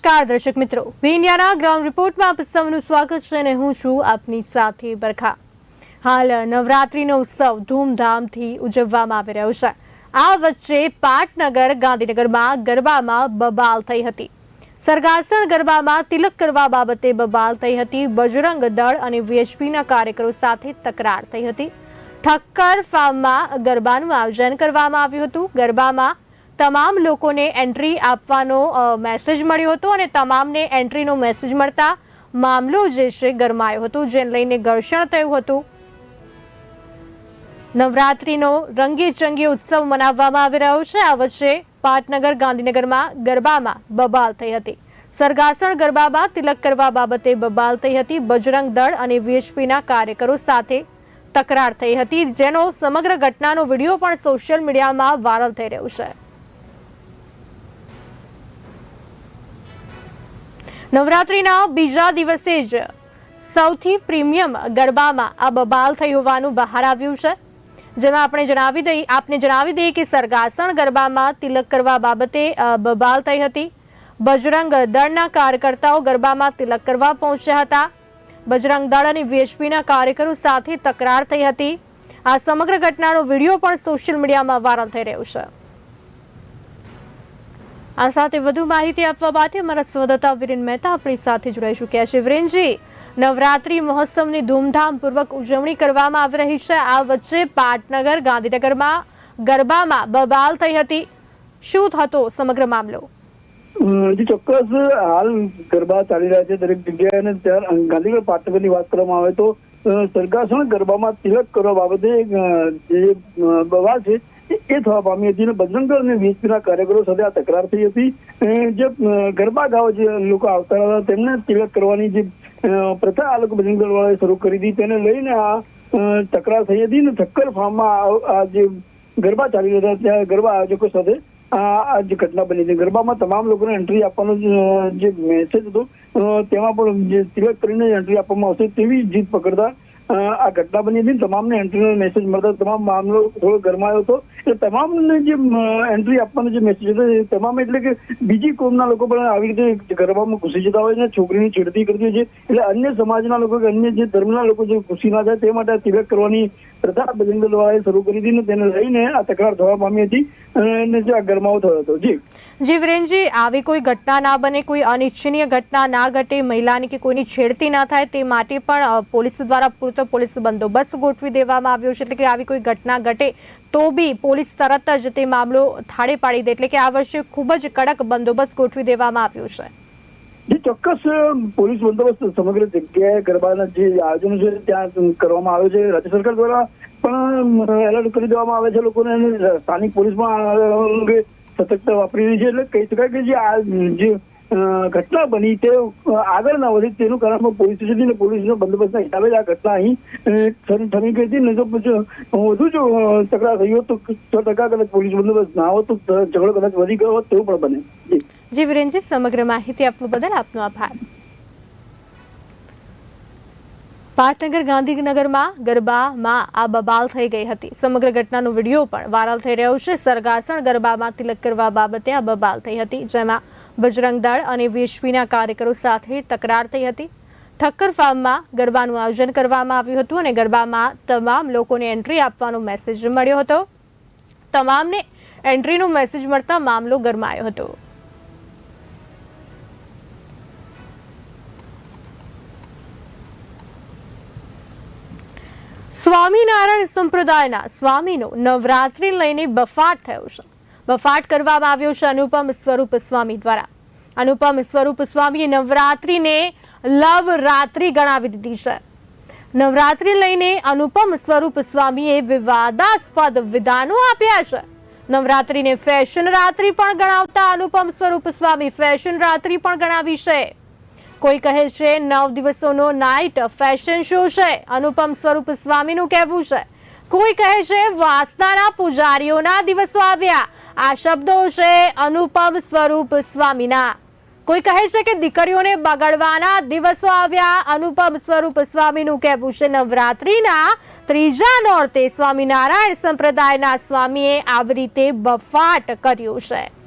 નમસ્કાર દર્શક મિત્રો. વી ઇન્ડિયાના ગ્રાઉન્ડ રિપોર્ટમાં આપ સૌનું સ્વાગત છે અને હું છું આપની સાથે બરખા. હાલ નવરાત્રિનો ઉત્સવ ધૂમધામથી ઉજવવામાં આવી રહ્યો છે. આ વચ્ચે પાટનગર, ગાંધીનગરમાં ગરબામાં બબાલ થઈ હતી. સરગાસણ ગરબામાં તિલક કરવા બાબતે બબાલ થઈ હતી. બજરંગ દળ અને વીએચપીના કાર્યકરો સાથે તકરાર થઈ હતી. ઠક્કર ફાર્મમાં ગરબાનું આયોજન કરવામાં આવ્યું હતું. ગરબામાં તમામ લોકોને એન્ટ્રી આપવાનો મેસેજ મળ્યો હતો અને તમામને એન્ટ્રીનો મેસેજ મળતા મામલો જે છે ગરમાયો હતો, જેને લઈને ઘર્ષણ થયું હતું. નવરાત્રીનો રંગે ઉત્સવ મનાવવામાં આવી રહ્યો છે. આ વચ્ચે પાટનગર ગાંધીનગરમાં ગરબામાં બબાલ થઈ હતી. સરગાસણ ગરબામાં તિલક કરવા બાબતે બબાલ થઈ હતી. બજરંગ દળ અને વીએચપીના કાર્યકરો સાથે તકરાર થઈ હતી, જેનો સમગ્ર ઘટનાનો વીડિયો પણ સોશિયલ મીડિયામાં વાયરલ થઈ રહ્યો છે. નવરાત્રીના બીજા દિવસે જ સૌથી પ્રીમિયમ ગરબામાં આ બબાલ થઈ હોવાનું બહાર આવ્યું છે. જેમાં આપણે જણાવી દઈએ આપને જણાવી દઈએ કે સરગાસણ ગરબામાં તિલક કરવા બાબતે બબાલ થઈ હતી. બજરંગ દળના કાર્યકર્તાઓ ગરબામાં તિલક કરવા પહોંચ્યા હતા. બજરંગ દળ અને વીએચપીના કાર્યકરો સાથે તકરાર થઈ હતી. આ સમગ્ર ઘટનાનો વીડિયો પણ સોશિયલ મીડિયામાં વાયરલ થઈ રહ્યો છે. આ સાથે વધુ માહિતી આપવા માટે અમારા સંવાદદાતા વિરેન મહેતા આપણી સાથે જોડાઈ ચૂક્યા છે નવરાત્રી મહોત્સવની ધૂમધામપૂર્વક ઉજવણી કરવામાં આવી રહી છે. આ વચ્ચે પાટનગર ગાંધીનગરમાં ગરબામાં બબાલ થઈ હતી. શું થતો સમગ્ર મામલો? ચોક્કસ હાલ ગરબા ચાલી રહ્યા છે દરેક જગ્યાએ અને ત્યાં ગાંધીનગર પાટનગરની વાત કરવામાં આવે તો સરગાસણ ગરબામાં તિલક કરવા બાબતે જે અ, બવાલ છે એ થવા પામી હતી અને બજરંગ દળ અને કાર્યકરો સાથે આ તકરાર થઈ હતી. જે ગરબા ગાવા જે લોકો આવતા હતા, તેમને તિલક કરવાની જે પ્રથા આ લોકો બજરંગદળ વાળાએ શરૂ કરી હતી. તેને લઈને આ તકરાર થઈ હતી અને ઠક્કર ફાર્મમાં આ- જે ગરબા ચાલી રહ્યા હતા, ત્યાં ગરબા આયોજકો સાથે આ જે ઘટના બની છે ગરબામાં તમામ લોકોને એન્ટ્રી આપવાનો જે- મેસેજ હતો તેમાં પણ જે તિલક કરીને એન્ટ્રી આપવામાં આવશે તેવી જીત પકડતા આ ઘટના બની હતી તમામને એન્ટ્રીનો મેસેજ મળતો, તમામ મામલો થોડો ગરમાયો હતો. એટલે તમામને જે એન્ટ્રી આપવાનો જે મેસેજ હતો, એ તમામ એટલે કે બીજી કોમના લોકો પણ આવી રીતે ગરબામાં ઘૂસી જતા હોય છે, છોકરીની છેડતી કરતી હોય છે. એટલે અન્ય સમાજના લોકો કે અન્ય જે ધર્મના લોકો જે ઘૂસી ના જાય, તે માટે તિલક કરવાની પ્રથા બજરંગ શરૂ કરી હતી તેને લઈને આ તકરાર થવા પામી હતી અને જે આ ગરમાવો થયો હતો. જી. જી વિરેનજી, આવી કોઈ ઘટના ના બને, કોઈ અનિચ્છનીય ઘટના ના ઘટે, મહિલાની કે કોઈની છેડતી ના થાય, તે માટે પણ પોલીસ દ્વારા પૂરતો પોલીસ બંદોબસ્ત ગોઠવી દેવામાં આવ્યો છે. એટલે કે આવી કોઈ ઘટના ઘટે, તો બી પોલીસ તરત જ તે મામલો થાળે પાડી દે. એટલે કે આ વર્ષે ખૂબ જ કડક બંદોબસ્ત ગોઠવી દેવામાં આવ્યો છે. જે ચોક્કસ પોલીસ બંદોબસ્ત સમગ્ર જગ્યાએ ગરબાના જે આયોજનો છે ત્યાં કરવામાં આવે છે. રાજ્ય સરકાર દ્વારા પણ એલર્ટ કરી દેવામાં આવે છે લોકોને સ્થાનિક પોલીસ પણ સતર્કતા વાપરી રહી છે. એટલે કહી શકાય કે જે આ, જે ઘટના બની તે આગળ ના વધી તેનું કારણ પોલીસ સ્ટેશન અને પોલીસનો બંદોબસ્તના હિસાબે જ આ ઘટના અહીં થમી ગઈ હતી ને જો વધુ જો તકરાર થઈ હોત તો છ ટકા કદાચ પોલીસ બંદોબસ્ત ના હોત તો ઝઘડો કદાચ વધી ગયો હોત તેવું પણ બને. જી વિરેનજી સમગ્ર માહિતી આપવા બદલ આપનો આભાર. પાટનગર ગાંધીનગરમાં ગરબામાં આ બબાલ થઈ ગઈ હતી. સમગ્ર ઘટનાનો વીડિયો પણ વાયરલ થઈ રહ્યો છે. સરગાસણ ગરબામાં તિલક કરવા બાબતે આ બબાલ થઈ હતી, જેમાં બજરંગ દળ અને વીએસપીના કાર્યકરો સાથે તકરાર થઈ હતી. ઠક્કર ફાર્મમાં ગરબાનું આયોજન કરવામાં આવ્યું હતું અને ગરબામાં તમામ લોકોને એન્ટ્રી આપવાનો મેસેજ મળ્યો હતો. તમામને એન્ટ્રીનો મેસેજ મળતા મામલો ગરમાયો હતો. સ્વામિનારાયણ સંપ્રદાયના સ્વામીનો નવરાત્રિ લઈને બફાટ થયો છે. બફાટ કરવામાં આવ્યો છે અનુપમ સ્વરૂપ સ્વામી દ્વારા. અનુપમ સ્વરૂપ સ્વામીએ નવરાત્રિને લવ રાત્રિ ગણાવી દીધી છે. નવરાત્રિ લઈને અનુપમ સ્વરૂપ સ્વામીએ વિવાદાસ્પદ વિધાનો આપ્યા છે. નવરાત્રિને ફેશન રાત્રિ પણ ગણાવતા અનુપમ સ્વરૂપ સ્વામી ફેશન રાત્રિ પણ ગણાવી છે. કોઈ કહે છે, નવ દિવસોનો નાઇટ ફેશન શો છે. અનુપમ સ્વરૂપ સ્વામીનું કહેવું છે. કોઈ કહે છે, વાસનાના પૂજારીઓના દિવસો આવ્યા. આ શબ્દો છે, અનુપમ સ્વરૂપ સ્વામીના. કોઈ કહે છે કે દીકરીઓને બગડવાના દિવસો આવ્યા. અનુપમ સ્વરૂપ સ્વામીનું કહેવું છે, નવરાત્રીના ત્રીજા નોરતે સ્વામિનારાયણ સંપ્રદાયના સ્વામીએ આવી રીતે બફાટ કર્યો છે.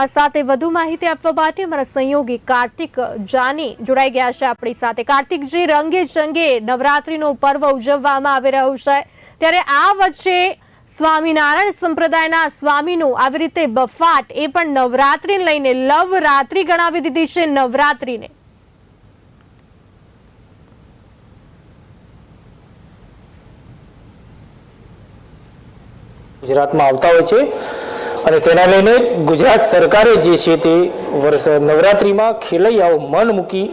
આ સાથે વધુ માહિતી આપવા માટે અમારા સંયોગી કાર્તિક જાની જોડાઈ ગયા છે આપણી સાથે. કાર્તિકજી, રંગે ચંગે નવરાત્રીનો પર્વ ઉજવવામાં આવી રહ્યો છે. ત્યારે આ વચ્ચે સ્વામિનારાયણ સંપ્રદાયના સ્વામીનું આવી રીતે બફાટ, એ પણ નવરાત્રી લઈને લવ રાત્રિ ગણાવી દીધી છે નવરાત્રીને. ગુજરાતમાં આવતા હોય છે. અને તેના લઈને ગુજરાત સરકારે જે છે તે વર્ષ નવરાત્રિમાં ખેલૈયાઓ મન મૂકી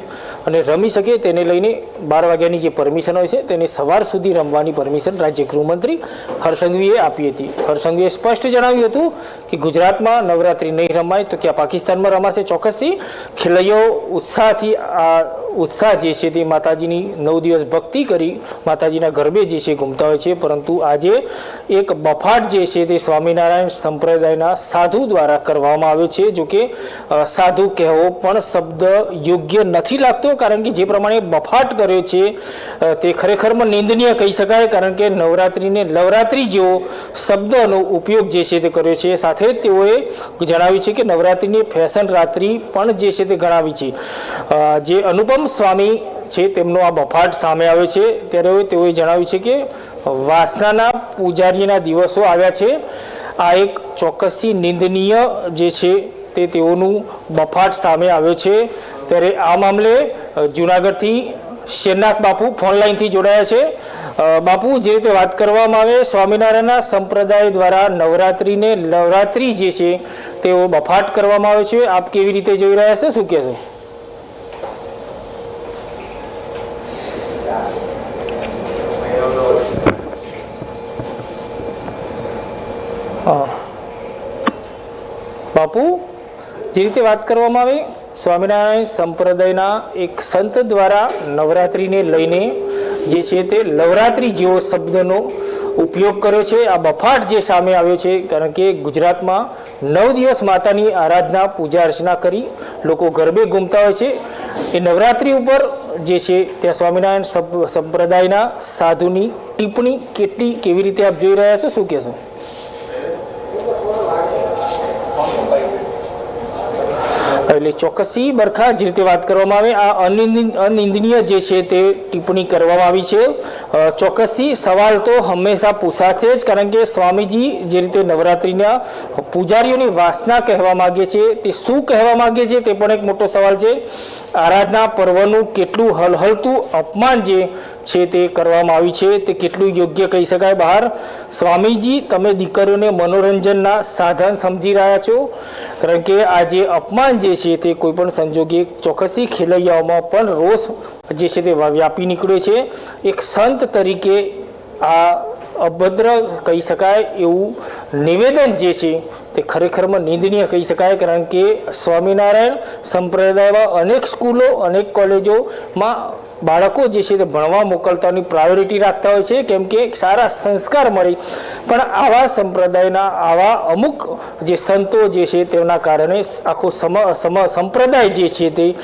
અને રમી શકે તેને લઈને બાર વાગ્યાની જે પરમિશન હોય છે, તેને સવાર સુધી રમવાની પરમિશન રાજ્ય ગૃહમંત્રી હર્ષંઘવીએ આપી હતી. હર્ષંઘવીએ સ્પષ્ટ જણાવ્યું હતું કે ગુજરાતમાં નવરાત્રિ નહીં રમાય તો ક્યાં પાકિસ્તાનમાં રમાશે? ચોક્કસથી ખેલૈયાઓ ઉત્સાહથી, આ ઉત્સાહ જે છે તે માતાજીની નવ દિવસ ભક્તિ કરી માતાજીના ગરબે જે છે ઘૂમતા હોય છે. પરંતુ આજે એક બફાટ જે છે તે સ્વામિનારાયણ સંપ્રદાયના સાધુ દ્વારા કરવામાં આવ્યો છે. જો કે સાધુ કહેવો પણ શબ્દ યોગ્ય નથી લાગતો. કારણ કે જે પ્રમાણે બફાટ કર્યો છે તે ખરેખરમાં નિંદનીય કહી શકાય કારણ કે નવરાત્રિને નવરાત્રિ જેવો શબ્દનો ઉપયોગ જે છે તે કર્યો છે. સાથે જ તેઓએ જણાવ્યું છે કે નવરાત્રિની ફેશન રાત્રિ પણ જે છે તે ગણાવી છે. જે અનુપમ સ્વામી છે તેમનો આ બફાટ સામે આવ્યો છે. ત્યારે તેઓએ જણાવ્યું છે કે વાસનાના પૂજારીના દિવસો આવ્યા છે. આ એક ચોક્કસથી નિંદનીય જે છે તે તેઓનું બફાટ સામે આવ્યો છે. ત્યારે આ મામલે જુનાગઢથી શેરનાથ બાપુ ફોન લાઈનથી જોડાયા છે. બાપુ, જે રીતે વાત કરવામાં આવે, સ્વામિનારાયણના સંપ્રદાય દ્વારા નવરાત્રિને નવરાત્રિ જે છે, તેઓ બફાટ કરવામાં આવે છે. આપ કેવી રીતે જોઈ રહ્યા છે? શું કહેશો. બાપુ, જે રીતે વાત કરવામાં આવે સ્વામિનારાયણ સંપ્રદાયના એક સંત દ્વારા નવરાત્રિને લઈને જે છે તે નવરાત્રિ જેવો શબ્દનો ઉપયોગ કર્યો છે. આ બફાટ જે સામે આવ્યો છે, કારણ કે ગુજરાતમાં નવ દિવસ માતાની આરાધના, પૂજા અર્ચના કરી લોકો ગરબે ઘૂમતા હોય છે. એ નવરાત્રિ ઉપર જે છે ત્યાં સ્વામિનારાયણ સંપ્રદાયના સાધુની ટિપ્પણી કેટલી, કેવી રીતે આપ જોઈ રહ્યા છો, શું કહેશો? એટલે ચોક્કસી બરખા જે રીતે વાત કરવામાં આવે, આ અનિંદ- અનિંદનીય જે છે તે ટિપ્પણી કરવામાં આવી છે. ચોક્કસથી સવાલ તો હંમેશા પૂછાશે જ, કારણ કે સ્વામીજી જે રીતે નવરાત્રિના પૂજારીઓની વાસના કહેવા માગે છે, તે શું કહેવા માગે છે તે પણ એક મોટો સવાલ છે. આરાધના પર્વનું કેટલું હલહલતું અપમાન જે છે તે કરવામાં આવ્યું છે. તે કેટલું યોગ્ય કહી શકાય? બહાર, સ્વામીજી, તમે દીકરીઓને મનોરંજનના સાધન સમજી રહ્યા છો. કારણ કે આ જે અપમાન જે છે તે કોઈપણ સંજોગે ચોક્કસથી ખેલૈયાઓમાં પણ રોષ જે છે તે વ્યાપી નીકળ્યો છે. એક સંત તરીકે આ અભદ્ર કહી શકાય એવું નિવેદન જે છે તે ખરેખરમાં નિંદનીય કહી શકાય, કારણ કે સ્વામિનારાયણ સંપ્રદાયમાં અનેક સ્કૂલો, અનેક કોલેજોમાં બાળકો જે છે તે ભણવા મોકલતાની પ્રાયોરિટી રાખતા હોય છે, કેમ કે સારા સંસ્કાર મળે. પણ આવા સંપ્રદાયના, આવા અમુક જે સંતો જે છે તેમના કારણે આખો સમ- સંપ્રદાય જે છે તે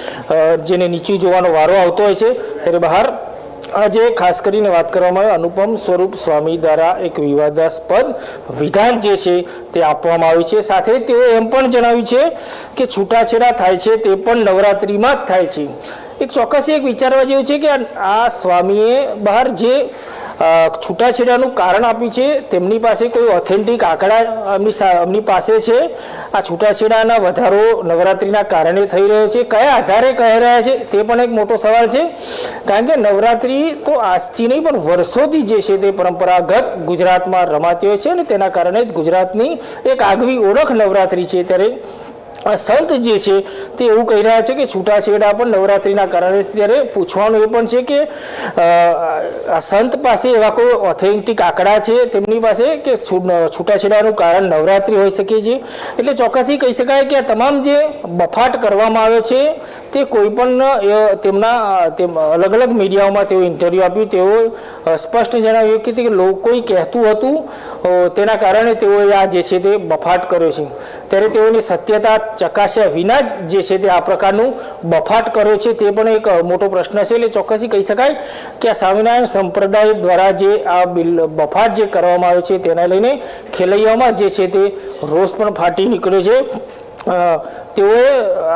જેને નીચું જોવાનો વારો આવતો હોય છે, ત્યારે બહાર આજે ખાસ કરીને વાત કરવામાં આવે અનુપમ સ્વરૂપ સ્વામી દ્વારા એક વિવાદાસ્પદ વિધાન જે છે તે આપવામાં આવ્યું છે. સાથે તેઓ એમ પણ જણાવ્યું છે કે છૂટાછેડા થાય છે તે પણ નવરાત્રિમાં જ થાય છે. એક ચોક્કસ એક વિચારવા જેવું છે કે આ સ્વામીએ બહાર જે છૂટાછેડાનું કારણ આપ્યું છે. તેમની પાસે કોઈ ઓથેન્ટિક આંકડા એમની એમની પાસે છે. આ છૂટાછેડાના વધારો નવરાત્રિના કારણે થઈ રહ્યો છે. કયા આધારે કહી રહ્યા છે તે પણ એક મોટો સવાલ છે. કારણ કે નવરાત્રિ તો આજથી નહીં, પણ વર્ષોથી જે છે તે પરંપરાગત ગુજરાતમાં રમાતી હોય છે અને તેના કારણે જ ગુજરાતની એક આગવી ઓળખ નવરાત્રિ છે. ત્યારે આ સંત જે છે તે એવું કહી રહ્યા છે કે છૂટાછેડા પણ નવરાત્રિના કારણે ત્યારે પૂછવાનું એ પણ છે કે આ સંત પાસે એવા કોઈ ઓથેન્ટિક આંકડા છે તેમની પાસે કે છૂટાછેડાનું કારણ નવરાત્રિ હોઈ શકે છે? એટલે ચોક્કસી કહી શકાય કે આ તમામ જે બફાટ કરવામાં આવ્યો છે તે કોઈ પણ તેમના તેમ, અલગ અલગ મીડિયાઓમાં તેઓ ઇન્ટરવ્યૂ આપ્યું. તેઓ સ્પષ્ટ જણાવ્યું કે તે લોકોએ કહેતું હતું તેના કારણે તેઓએ આ જે છે તે બફાટ કર્યો છે. ત્યારે તેઓની સત્યતા ચકાસ્યા વિના જ જે છે તે આ પ્રકારનું બફાટ કર્યો છે તે પણ એક મોટો પ્રશ્ન છે. એટલે ચોક્કસી કહી શકાય કે આ સ્વામિનારાયણ સંપ્રદાય દ્વારા જે આ બિલ, બફાટ જે કરવામાં આવ્યો છે તેને લઈને ખેલૈયામાં જે છે તે રોષ પણ ફાટી નીકળ્યો છે. તેઓએ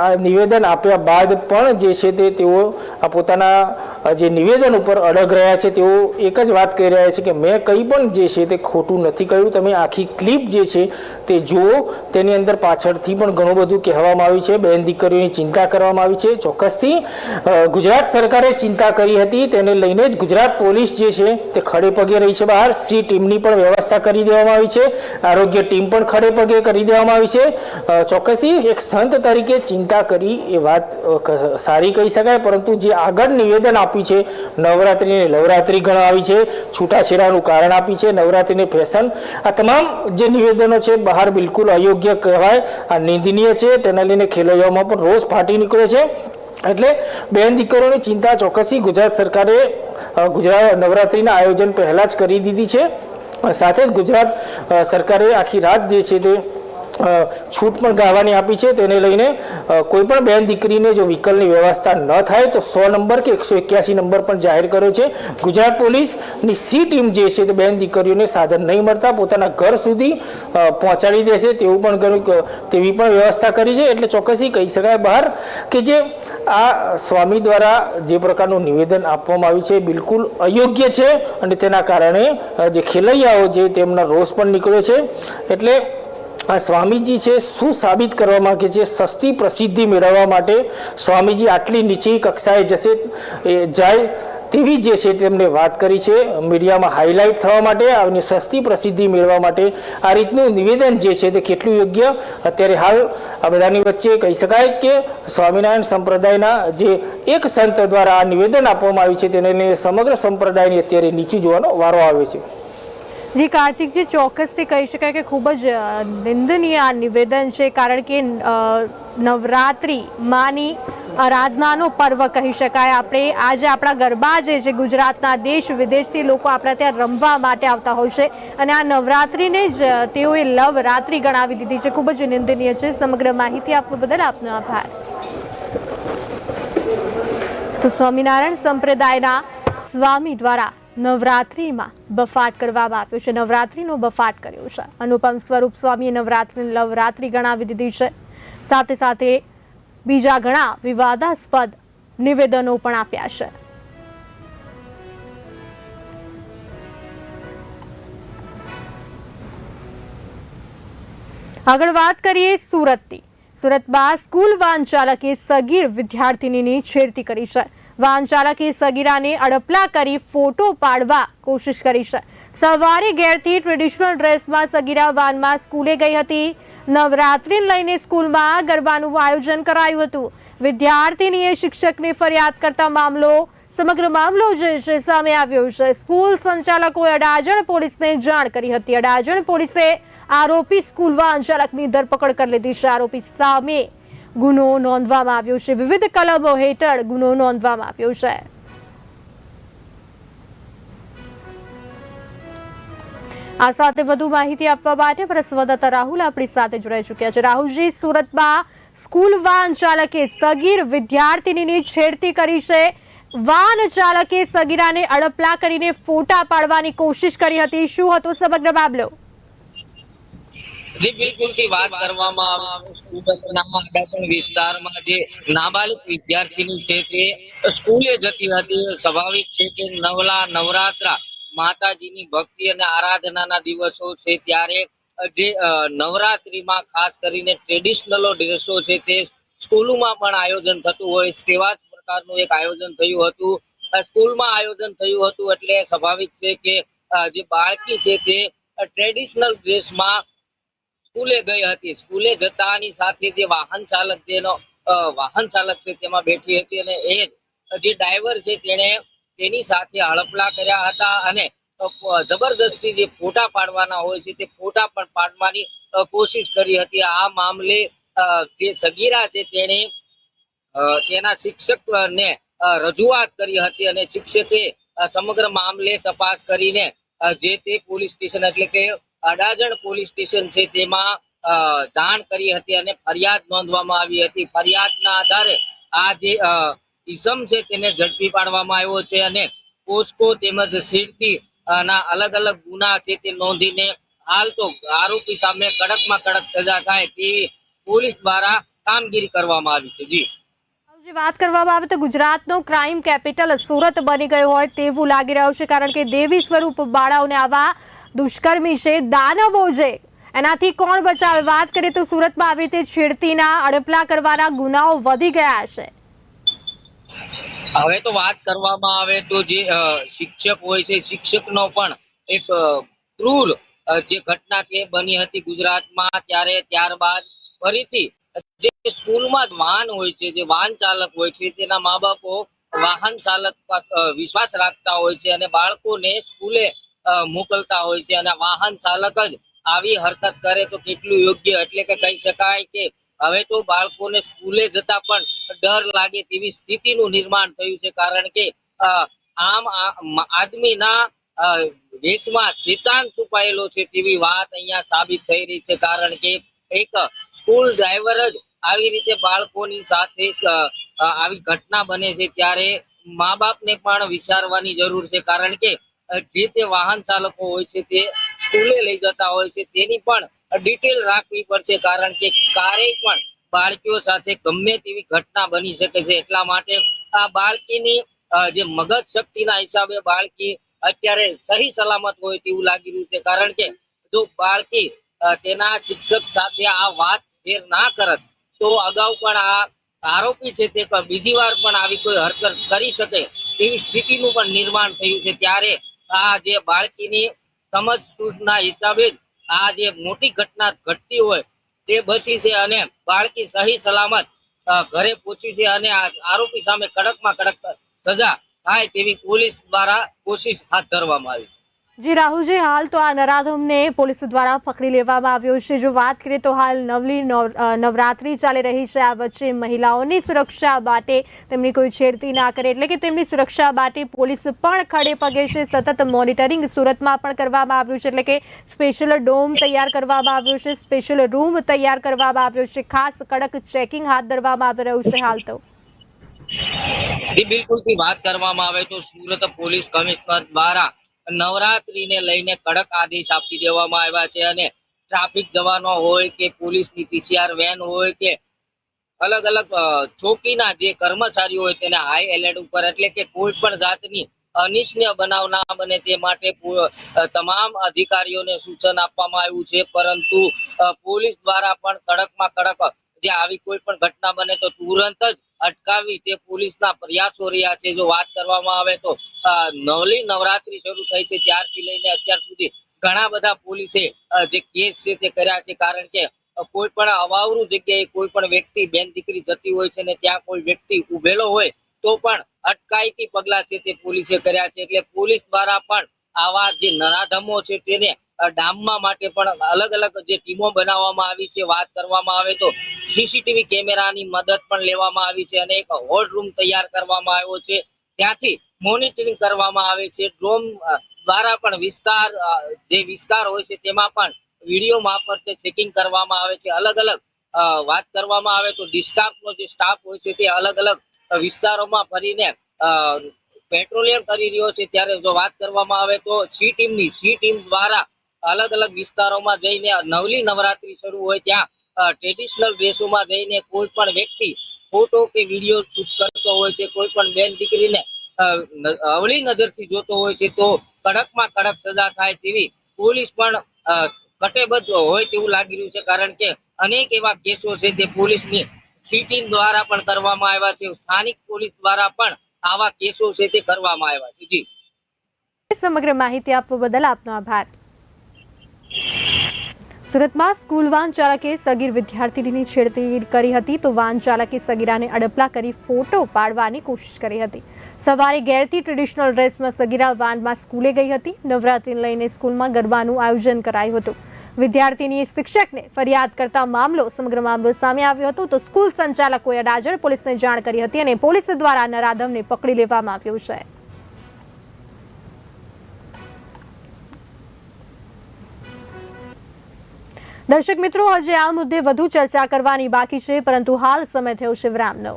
આ નિવેદન આપ્યા બાદ પણ જે છે તે તેઓ આ પોતાના જે નિવેદન ઉપર અડગ રહ્યા છે, તેઓ એક જ વાત કહી રહ્યા છે કે મેં કંઈ પણ જે છે તે ખોટું નથી કહ્યું તમે આખી ક્લિપ જે છે તે જુઓ. તેની અંદર પાછળથી પણ ઘણું બધું કહેવામાં આવ્યું છે. બેન દીકરીઓની ચિંતા કરવામાં આવી છે. ચોક્કસથી ગુજરાત સરકારે ચિંતા કરી હતી. તેને લઈને જ ગુજરાત પોલીસ જે છે તે ખડે પગે રહી છે બહાર. સી ટીમની પણ વ્યવસ્થા કરી દેવામાં આવી છે. આરોગ્ય ટીમ પણ ખડે પગે કરી દેવામાં આવી છે. ચોક્કસથી એક સંત તરીકે ચિંતા કરી એ વાત સારી કહી શકાય, પરંતુ જે આગળ નિવેદન આપ્યું છે, નવરાત્રિને નવરાત્રિ ગણાવી છે, છૂટાછેડાનું કારણ આપી છે, નવરાત્રિની ફેશન, આ તમામ જે નિવેદનો છે, બહાર બિલકુલ અયોગ્ય કહેવાય, આ નિંદનીય છે, તેના લઈને ખેલૈયાઓમાં પણ રોષ ફાટી નીકળ્યો છે, એટલે બેન દીકરીઓની ચિંતા ચોક્કસી ગુજરાત સરકારે ગુજરાત નવરાત્રિના આયોજન પહેલાં જ કરી દીધી છે સાથે જ ગુજરાત સરકારે આખી રાત જે છે તે છૂટ પણ ગાવાની આપી છે. તેને લઈને કોઈ પણ બેન દીકરીને જો વ્હીકલની વ્યવસ્થા ન થાય, તો સો નંબર કે એકસો એક્યાસી નંબર પણ જાહેર કર્યો છે. ગુજરાત પોલીસની સી ટીમ જે છે તે બેન દીકરીઓને સાધન નહીં મળતા, પોતાના ઘર સુધી પહોંચાડી દેશે તેવું પણ તેવી પણ વ્યવસ્થા કરી છે. એટલે ચોક્કસી કહી શકાય બહાર કે જે આ સ્વામી દ્વારા જે પ્રકારનું નિવેદન આપવામાં આવ્યું છે બિલકુલ અયોગ્ય છે અને તેના કારણે જે ખેલૈયાઓ જે તેમના રોષ પણ નીકળ્યો છે. એટલે આ સ્વામીજી છે, શું સાબિત કરવા માંગે છે? સસ્તી પ્રસિદ્ધિ મેળવવા માટે સ્વામીજી આટલી નીચી કક્ષાએ જશે, એ જાય તેવી જે છે તેમને વાત કરી છે. મીડિયામાં હાઇલાઇટ થવા માટે અને સસ્તી પ્રસિદ્ધિ મેળવવા માટે આ રીતનું નિવેદન જે છે તે કેટલું યોગ્ય? અત્યારે હાલ આ બધાની વચ્ચે કહી શકાય કે સ્વામિનારાયણ સંપ્રદાયના જે એક સંત દ્વારા આ નિવેદન આપવામાં આવ્યું છે, તેને સમગ્ર સંપ્રદાયની અત્યારે નીચું જોવાનો વારો આવે છે. જી, કાર્તિકજી, ચોક્કસથી કહી શકાય કે ખૂબ જ નિંદનીય આ નિવેદન છે, કારણ કે નવરાત્રિ માની આરાધનાનો પર્વ કહી શકાય. આપણે આજે આપણા ગરબા જે છે ગુજરાતના દેશ વિદેશથી લોકો આપણા ત્યાં રમવા માટે આવતા હોય છે. અને આ નવરાત્રિને જ તેઓએ લવ રાત્રિ ગણાવી દીધી છે. ખૂબ જ નિંદનીય છે. સમગ્ર માહિતી આપવા બદલ આપનો આભાર. તો સ્વામિનારાયણ સંપ્રદાયના સ્વામી દ્વારા નવરાત્રિમાં બફાટ કરવામાં આવ્યો છે. નવરાત્રિનો બફાટ કર્યો છે. અનુપમ સ્વરૂપ સ્વામીએ નવરાત્રિને નવરાત્રિ ગણાવી દીધી છે. સાથે સાથે બીજા ઘણા વિવાદાસ્પદ નિવેદનો પણ આપ્યા છે. આગળ વાત કરીએ સુરતની. સુરતમાં સ્કૂલ વાહન ચાલકે સગીર વિદ્યાર્થીનીની છેડતી કરી છે. વાહન ચાલકે સગીરાને અડપલા કરી ફોટો પાડવા કોશિશ કરી છે. સવારે ઘેરથી ટ્રેડિશનલ ડ્રેસમાં સગીરા વાનમાં સ્કૂલે ગઈ હતી. નવરાત્રિને લઈને સ્કૂલમાં ગરબાનું આયોજન કરાયું હતું. વિદ્યાર્થીનીએ શિક્ષકને ફરિયાદ કરતા મામલો, સમગ્ર મામલો જે છે સામે આવ્યો છે. સ્કૂલ સંચાલકોએ અડાજણ પોલીસને જાણ કરી હતી. અડાજણ પોલીસે આરોપી સ્કૂલ વાહન ચાલકની ધરપકડ કરી લીધી છે. આરોપી સામે ગુનો નોંધવામાં આવ્યો છે. વિવિધ કલમો હેઠળ ગુનો નોંધવામાં આવ્યો છે. આ સાથે વધુ માહિતી આપવા માટે પ્રસવદત્તા રાહુલ આપણી સાથે જોડાઈ ચૂક્યા છે. રાહુલજી, સુરતમાં સ્કૂલ વાહન ચાલકે સગીર વિદ્યાર્થીનીની છેડતી કરી છે. વાહન ચાલકે સગીરાને અડપલા કરીને ફોટા પાડવાની કોશિશ કરી હતી. શું હતો સમગ્ર મામલો? જે બિલકુલથી વાત કરવામાં આવે સુરતના વિસ્તારમાં જે નાબાલિક વિદ્યાર્થીની છે તે સ્કૂલે જતી હતી. સ્વાભાવિક છે કે નવલા નવરાત્રા માતાજીની ભક્તિ અને આરાધનાના દિવસો છે ત્યારે જે નવરાત્રીમાં ખાસ કરીને ટ્રેડિશનલો ડ્રેસો છે તે સ્કૂલોમાં પણ આયોજન થતું હોય તેવા જ પ્રકારનું એક આયોજન થયું હતું. સ્કૂલમાં આયોજન થયું હતું એટલે સ્વાભાવિક છે કે જે બાળકી છે તે ટ્રેડિશનલ ડ્રેસમાં સ્કૂલે ગઈ હતી. સ્કૂલે જતાની સાથે જે વાહન ચાલક જેનો વાહન ચાલક છે તેમાં બેઠી હતી અને એ જે ડ્રાઈવર છે તેણે તેની સાથે હડપલા કર્યા હતા અને જબરદસ્તી જે ફોટા પાડવાના હોય છે તે ફોટા પણ પાડવાની કોશિશ કરી હતી. આ મામલે જે સગીરા છે તેણે તેના શિક્ષકને રજૂઆત કરી હતી અને શિક્ષકે સમગ્ર મામલે તપાસ કરીને જે તે પોલીસ સ્ટેશન એટલે કે અડાજણ પોલીસ સ્ટેશન છે, તેમાં જાણ કરી હતી અને ફરિયાદ નોંધવામાં આવી હતી. ફરિયાદના આધારે આ જે ઇસમ છે તેને ઝડપી પાડવામાં આવ્યો છે અને પોસ્કો તેમજ સિડકી ના અલગ અલગ ગુના છે તે નોંધીને હાલ તો આરોપી સામે કડકમાં કડક સજા થાય તેવી પોલીસ દ્વારા કામગીરી કરવામાં આવી છે. જી વાત કરવામાં આવે તો ગુજરાતનો ક્રાઇમ કેપિટલ સુરત બની ગયો હોય તેવું લાગી રહ્યું છે, કારણ કે દેવી સ્વરૂપ બાળાઓને આવા દુષ્કર્મી છે દાનવો છે એનાથી કોણ બચાવે? વાત કરીએ તો સુરતમાં આવી રીતે છેડતીના અડપલા કરવાના ગુનાઓ વધી ગયા છે. હવે તો વાત કરવામાં આવે તો જે શિક્ષક હોય છે, શિક્ષકનો પણ એક ક્રૂર જે ઘટના કે બની હતી ગુજરાતમાં ત્યારે, ત્યારબાદ ફરીથી જે સ્કૂલમાં વાહન હોય છે, જે વાહન ચાલક હોય છે, તેના મા બાપો વાહન ચાલક વિશ્વાસ રાખતા હોય છે અને બાળકોને સ્કૂલે મોકલતા હોય છે અને વાહન ચાલક જ આવી હરકત કરે તો કેટલું યોગ્ય? એટલે કે કહી શકાય કે હવે તો બાળકોને સ્કૂલે જતા પણ ડર લાગે તેવી સ્થિતિનું નિર્માણ થયું છે. કારણ કે આમ આદમીના વેશમાં શેતાન છુપાયેલો છે તેવી વાત અહીંયા સાબિત થઈ રહી છે. કારણ કે એક સ્કૂલ ડ્રાઈવર જ આવી રીતે બાળકોની સાથે આવી ઘટના બને છે ત્યારે મા બાપને પણ વિચારવાની જરૂર છે. કારણ કે જે તે વાહન ચાલકો હોય છે તે સ્કૂલે લઈ જતા હોય છે, તેની પણ ડિટેલ રાખવી પડશે કારણ કે ક્યારેય પણ બાળકીઓ સાથે ગમે તેવી ઘટના બની શકે છે. એટલા માટે આ બાળકીની જે મગજ શક્તિના હિસાબે બાળકી અત્યારે સહી સલામત હોય તેવું લાગી રહ્યું છે. કારણ કે જો બાળકી તેના શિક્ષક સાથે આ વાત શેર ના કરત, તો અગાઉ પણ આ આરોપી છે તે બીજી વાર પણ આવી કોઈ હરકત કરી શકે તેવી સ્થિતિનું પણ નિર્માણ થયું છે. ત્યારે આ જે બાળકીની સમજ સૂઝના હિસાબે આ જે મોટી ઘટના ઘટતી હોય તે બચી છે અને બાળકી સહી સલામત ઘરે પહોંચી છે અને આરોપી સામે કડકમાં કડક સજા થાય તેવી પોલીસ દ્વારા કોશિશ હાથ ધરવામાં આવી. જી રાહુલજી હાલ તો આ નરાધમને પોલીસ દ્વારા પકડી લેવામાં આવ્યો છે. જો વાત કરીએ તો હાલ નવલી, નવ- નવરાત્રી ચાલી રહી છે. આ વચ્ચે મહિલાઓની સુરક્ષા માટે તેમની કોઈ છેડતી ના કરે, એટલે કે તેમની સુરક્ષા માટે પોલીસ પણ ખડે પગે છે. સતત મોનિટરિંગ સુરતમાં પણ કરવામાં આવ્યું છે, એટલે કે સ્પેશિયલ ડોમ તૈયાર કરવામાં આવ્યો છે, સ્પેશિયલ રૂમ તૈયાર કરવામાં આવ્યો છે. ખાસ કડક ચેકિંગ હાથ ધરવામાં આવી રહ્યું છે હાલ તો. જી, બિલકુલ વાત કરવામાં આવે તો સુરત પોલીસ કમિશનર દ્વારા નવરાત્રીને લઈને કડક આદેશ આપી દેવામાં આવ્યા છે અને ટ્રાફિક જવાનો હોય કે પોલીસની પીસીઆર વેન હોય કે અલગ અલગ ચોકીના જે કર્મચારીઓ હોય તેને હાઈ એલર્ટ ઉપર એટલે કે કોઈ પણ જાતની અનિચ્છનીય બનાવ ના બને તે માટે તમામ અધિકારીઓને સૂચન આપવામાં આવ્યું છે. પરંતુ પોલીસ દ્વારા પણ કડકમાં કડક જે આવી કોઈ પણ ઘટના બને તો તુરંત જ અટકાવી તે પોલીસના પ્રયાસો રહ્યા છે. જો વાત કરવામાં આવે તો નવલી નવરાત્રી શરૂ થઈ છે. ત્યારથી લઈને અત્યાર સુધી ઘણા બધા પોલીસે જે કેસ છે તે કર્યા છે. કારણ કે કોઈ પણ અવાવરું જગ્યાએ કોઈ પણ વ્યક્તિ, બેન દીકરી જતી હોય છે ને ત્યાં કોઈ વ્યક્તિ ઉભેલો હોય તો પણ અટકાયતી પગલા છે તે પોલીસે કર્યા છે. એટલે પોલીસ દ્વારા પણ આવા જે નરાધમો છે તેને ડામવા માટે પણ અલગ અલગ જે ટીમો બનાવવામાં આવી છે વાત કરવામાં આવે તો સીસીટીવી કેમેરાની મદદ પણ લેવામાં આવી છે અને એક હોલ્ડ રૂમ તૈયાર કરવામાં આવ્યો છે. ત્યાંથી મોનિટરિંગ કરવામાં આવે છે. ડ્રોન દ્વારા પણ વિસ્તાર જે વિસ્તાર હોય છે તેમાં પણ વીડિયો મારફતે ચેકિંગ કરવામાં આવે છે. અલગ અલગ વાત કરવામાં આવે તો ડિસ્ટાફનો જે સ્ટાફ હોય છે તે અલગ અલગ વિસ્તારોમાં ફરીને અ, પેટ્રોલિંગ કરી રહ્યો છે. ત્યારે જો વાત કરવામાં આવે તો સી ટીમની સી ટીમ દ્વારા અલગ અલગ વિસ્તારોમાં જઈને નવલી નવરાત્રી શરૂ હોય ત્યાં ટ્રેડિશનલ ડ્રેસોમાં જઈને કોઈ પણ વ્યક્તિ ફોટો કે વીડિયો શૂટ કરતો હોય છે, કોઈ પણ બેન દીકરીને અવળી નજરથી જોતો હોય છે, તો કડકમાં કડક સજા થાય તેવી પોલીસ પણ કટેબદ્ધ હોય તેવું લાગી રહ્યું છે, કારણ કે અનેક એવા કેસો છે જે પોલીસની સી ટીમ દ્વારા પણ કરવામાં આવ્યા છે, સ્થાનિક પોલીસ દ્વારા પણ આવા કેસો છે તે કરવામાં આવ્યા છે. જી. સમગ્ર માહિતી આપવા બદલ આપનો આભાર. સુરતમાં સ્કૂલ વાન ચાલકે સગીર વિદ્યાર્થીની છેડતી કરી હતી તો વાન ચાલકે સગીરાને અડપલા કરી ફોટો પાડવાની કોશિશ કરી હતી. સવારે ગેરથી ટ્રેડિશનલ ડ્રેસમાં સગીરા વાનમાં સ્કૂલે ગઈ હતી. નવરાત્રિને લઈને સ્કૂલમાં ગરબાનું આયોજન કરાયું હતું. વિદ્યાર્થીનીએ શિક્ષકને ફરિયાદ કરતા મામલો સમગ્ર મામલો સામે આવ્યો હતો તો સ્કૂલ સંચાલકોએ અડાજણ પોલીસને જાણ કરી હતી અને પોલીસ દ્વારા નરાધમને પકડી લેવામાં આવ્યો છે. દર્શક મિત્રો હજી આ મુદ્દે વધુ ચર્ચા કરવાની બાકી છે, પરંતુ હાલ સમય થયો શિવરામનો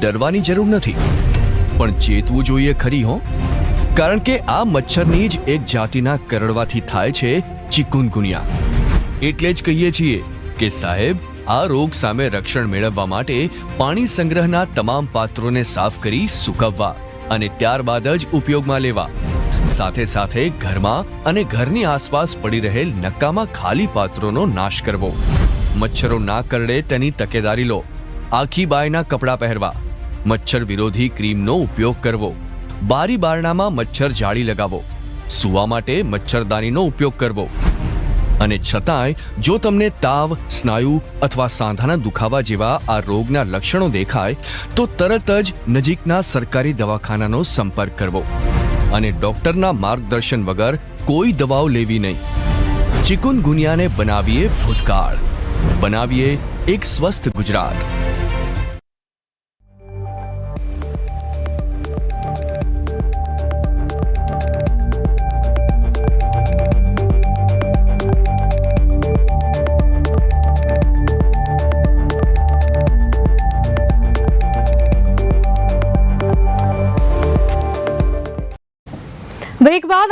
ડરવાની જરૂર નથી. પણ ચેતવું જોઈએ ખરી, હો? કારણ કે આ મચ્છરની જ એક જાતિના કરડવાથી થાય છે ચિકુનગુનિયા. એટલે જ કહીએ છીએ કે સાહેબ, આ રોગ સામે રક્ષણ મેળવવા માટે પાણી સંગ્રહના તમામ પાત્રોને સાફ કરી સૂકવવા અને ત્યારબાદ જ ઉપયોગમાં લેવા. સાથે સાથે ઘરમાં અને ઘરની આસપાસ પડી રહેલ નકામા ખાલી પાત્રોનો નાશ કરવો. મચ્છરો ના કરડે તેની તકેદારી લો. આખી બાયના કપડાં પહેરવા. મચ્છર વિરોધી ક્રીમનો ઉપયોગ કરવો. બારી બારણામાં મચ્છર જાળી લગાવો. સૂવા માટે મચ્છરદાનીનો ઉપયોગ કરવો. અને છતાંય, જો તમને તાવ, સ્નાયુ અથવા સાંધાના દુખાવા જેવા આ રોગના લક્ષણો દેખાય, તો તરત જ નજીકના સરકારી દવાખાનાનો સંપર્ક કરવો. અને ડોક્ટરના માર્ગદર્શન વગર કોઈ દવાઓ લેવી નહીં. ચિકુનગુનિયાને બનાવીએ ભૂતકાળ. બનાવીએ એક સ્વસ્થ ગુજરાત.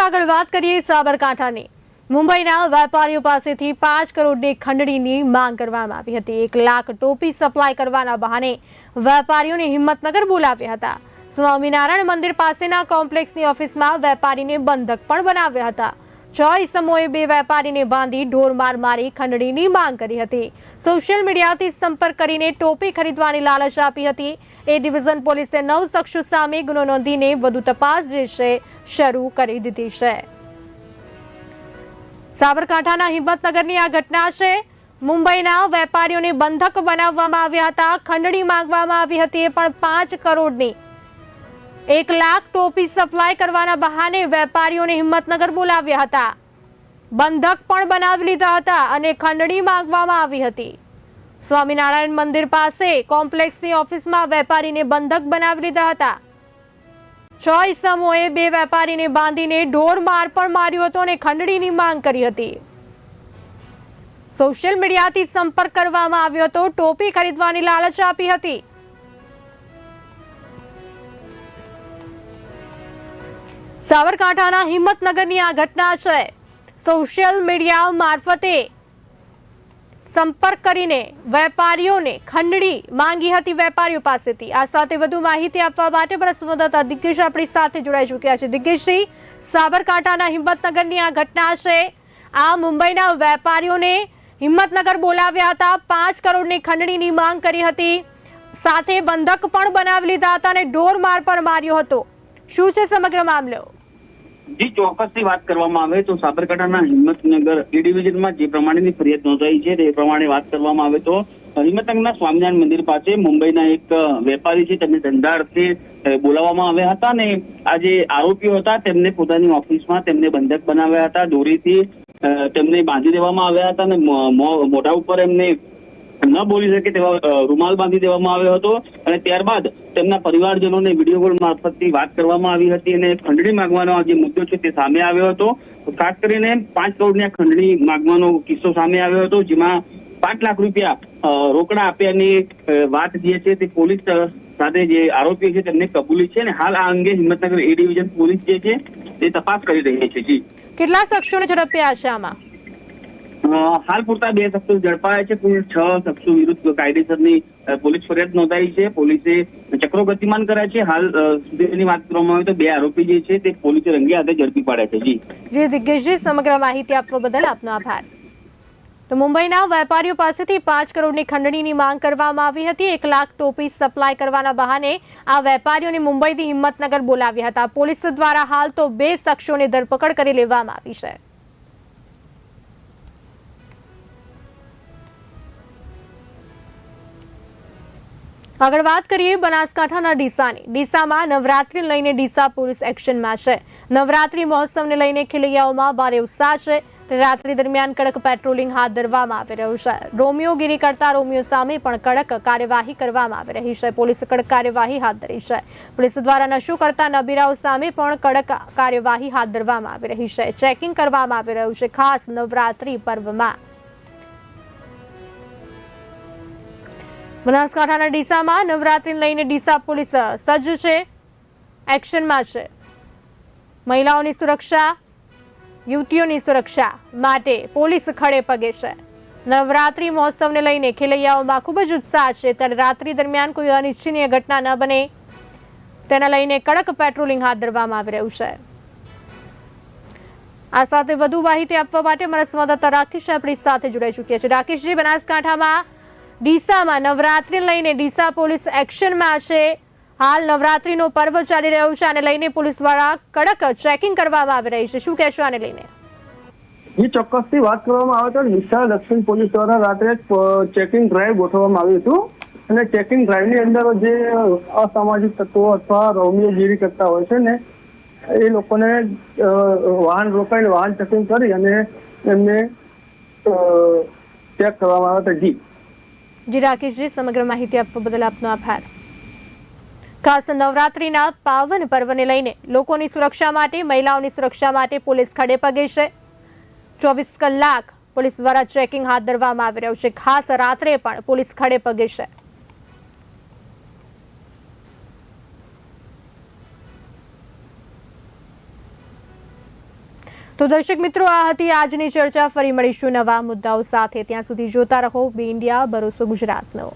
આગળ વાત કરીએ સાબરકાંઠાની. મુંબઈના વેપારીઓ પાસેથી પાંચ કરોડની ખંડણીની માંગ કરવામાં આવી હતી. એક લાખ ટોપી સપ્લાય કરવાના બહાને વેપારીઓને હિંમતનગર બોલાવ્યા હતા. સ્વામિનારાયણ મંદિર પાસેના કોમ્પ્લેક્સની ઓફિસમાં વેપારીને બંધક પણ બનાવ્યા હતા. છ ઇસમોએ બે વેપારીને બાંધી ઢોરમાર મારી ખંડણીની માંગ કરી હતી. સોશિયલ મીડિયાથી સંપર્ક કરીને ટોપી ખરીદવાની લાલચ આપી હતી. એ ડિવિઝન પોલીસે નવ શખ્સો સામે ગુનો નોંધીને વધુ તપાસ જે છે, શરૂ કરી દીધી છે. સાબરકાંઠાના હિંમતનગરની આ ઘટના છે. મુંબઈના વેપારીઓને બંધક બનાવવામાં આવ્યા હતા. ખંડણી માંગવામાં આવી હતી એ પણ પાંચ કરોડની એક લાખ ટોપી સપ્લાય કરવાના બહાને વેપારીઓને હિંમતનગર બોલાવ્યા હતા. બંધક પણ બનાવી લીધા હતા અને ખંડણી માંગવામાં આવી હતી. સ્વામિનારાયણ મંદિર પાસે કોમ્પ્લેક્સની ઓફિસમાં વેપારીને બંધક બનાવી લીધા હતા. છ ઇસમોએ બે વેપારીને બાંધીને ઢોર માર પણ માર્યો હતો અને ખંડણીની માંગ કરી હતી. સોશિયલ મીડિયાથી સંપર્ક કરવામાં આવ્યો હતો, ટોપી ખરીદવાની લાલચ આપી હતી. સાબરકાંઠાના હિંમતનગરની આ ઘટના છે. સોશિયલ મીડિયા મારફતે સંપર્ક કરીને વેપારીઓને ખંડણી માંગી હતી વેપારીઓ પાસેથી. આ સાથે વધુ માહિતી આપવા માટે પણ સંવાદદાતા દિગ્ગજ આપણી સાથે જોડાઈ ચૂક્યા છે. દિગ્ગજજી સાબરકાંઠાના હિંમતનગરની આ ઘટના છે. આ મુંબઈના વેપારીઓને હિંમતનગર બોલાવ્યા હતા. પાંચ કરોડની ખંડણીની માંગ કરી હતી. સાથે બંધક પણ બનાવી લીધા હતા અને ઢોર માર પણ માર્યો હતો. શું છે સમગ્ર મામલો? જી, ચોક્કસથી વાત કરવામાં આવે તો સાબરકાંઠાના હિંમતનગર એ ડિવિઝનમાં જે પ્રમાણેની ફરિયાદ નોંધાઈ છે તે પ્રમાણે વાત કરવામાં આવે તો હિંમતનગરના સ્વામિનારાયણ મંદિર પાસે મુંબઈના એક વેપારી છે તેમને ધંધા અર્થે બોલાવવામાં આવ્યા હતા અને આ જે આરોપીઓ હતા તેમને પોતાની ઓફિસમાં તેમને બંધક બનાવ્યા હતા. દોરીથી તેમને બાંધી દેવામાં આવ્યા હતા અને મોઢા ઉપર એમને ન બોલી શકે તેવા રૂમાલ બાંધી દેવામાં આવ્યો હતો અને ત્યારબાદ તેમના પરિવારજનોને વીડિયો કોલ મારફતથી વાત કરવામાં આવી હતી અને ખંડણી માંગવાનો જે મુદ્દો છે તે સામે આવ્યો હતો. ખાસ કરીને પાંચ કરોડની ખંડણી માંગવાનો કિસ્સો સામે આવ્યો હતો, જેમાં પાંચ લાખ રૂપિયા રોકડા આપ્યાની વાત જે છે તે પોલીસ સાથે જે આરોપીઓ છે તેમને કબૂલી છે અને હાલ આ અંગે હિંમતનગર એ ડિવિઝન પોલીસ જે છે તે તપાસ કરી રહી છે. જી. કેટલા શખ્સોને ઝડપ્યા છે આમાં હાલ પૂરતા બે શખ્સો ઝડપાયા છે. કુલ છ શખ્સો વિરુદ્ધ કાયદેસરની પોલીસ ફરિયાદ નોંધાઈ છે. પોલીસે ચક્રો ગતિમાન કર્યા છે. હાલ સુધીની વાત કરવામાં આવે તો બે આરોપી જે છે તે પોલીસે રંગે હાથે ઝડપી પાડ્યા છે. જી. જી દિગ્ગજજી સમગ્ર માહિતી આપવા બદલ આપનો આભાર. તો મુંબઈના વેપારીઓ પાસેથી પાંચ કરોડની ખંડણીની માંગ કરવામાં આવી હતી. એક લાખ ટોપી સપ્લાય કરવાના બહાને આ વેપારીઓને મુંબઈથી હિંમતનગર બોલાવ્યા હતા. પોલીસ દ્વારા હાલ તો બે શખ્સોની ધરપકડ કરી લેવામાં આવી છે. આગળ વાત કરીએ બનાસકાંઠાના ડીસાની. ડીસામાં નવરાત્રી લઈને ડીસા પોલીસ એક્શનમાં છે. નવરાત્રી મહોત્સવને લઈને ખેલૈયાઓમાં ભારે ઉત્સાહ છે. તે રાત્રિ દરમિયાન કડક પેટ્રોલિંગ હાથ ધરવામાં આવી રહ્યું છે. રોમિયોગીરી કરતા રોમિયો સામે પણ કડક કાર્યવાહી કરવામાં આવી રહી છે. પોલીસે કડક કાર્યવાહી હાથ ધરી છે. પોલીસ દ્વારા નશો કરતા નબીરાઓ સામે પણ કડક કાર્યવાહી હાથ ધરવામાં આવી રહી છે. ચેકિંગ કરવામાં આવી રહ્યું છે ખાસ નવરાત્રી પર્વમાં. બનાસકાંઠાના ડીસામાં નવરાત્રિને લઈને ડીસા પોલીસ સજ્જ છે. એક્શનમાં છે. મહિલાઓની સુરક્ષા, યુવતીઓની સુરક્ષા માટે પોલીસ ખડે પગે છે. નવરાત્રિ મહોત્સવને લઈને ખેલૈયાઓમાં ખૂબ જ ઉત્સાહ છે. ત્યારે રાત્રિ દરમિયાન કોઈ અનિચ્છનીય ઘટના ન બને. તેને લઈને કડક પેટ્રોલિંગ હાથ ધરવામાં આવી રહ્યું છે. આ સાથે વધુ માહિતી આપવા માટે મારા સંવાદદાતા રાકેશ આપણી સાથે જોડાઈ ચૂક્યા છે. રાકેશજી, બનાસકાંઠામાં ડીસામાં નવરાત્રિ લઈને ડીસા પોલીસ એક્શનમાં છે. હાલ નવરાત્રિનો પર્વ ચાલી રહ્યો છે આને લઈને પોલીસ દ્વારા કડક ચેકિંગ કરવામાં આવી રહી છે. શું કહેશો આને લઈને? જે, ચોક્કસથી વાત કરવામાં આવે તો વિશાળ દક્ષિણ પોલીસ દ્વારા રાત્રે ચેકિંગ ડ્રાઈવ ગોઠવવામાં આવ્યું હતું. અને ચેકિંગ ડ્રાઈવની અંદર જે અસામાજિક તત્વો અથવા રોમિયોગીરી કરતા હોય છે ને, એ લોકોને વાહન રોકાઈને વાહન ચેકિંગ કરી અને એમને ચેક કરવામાં આવે તો જી. જી રાકેશજી સમગ્ર માહિતી આપવા બદલ આપનો આભાર. ખાસ નવરાત્રિના પાવન પર્વને લઈને લોકોની સુરક્ષા માટે, મહિલાઓની સુરક્ષા માટે પોલીસ ખડે પગે છે. ચોવીસ કલાક પોલીસ દ્વારા ચેકિંગ હાથ ધરવામાં આવી રહ્યું છે. ખાસ રાત્રે પણ પોલીસ ખડે પગે છે. તો દર્શક મિત્રો, આ હતી આજની ચર્ચા. ફરી મળીશું નવા મુદ્દાઓ સાથે. ત્યાં સુધી જોતા રહો. બી ઇન્ડિયા, ભરોસો ગુજરાતનો.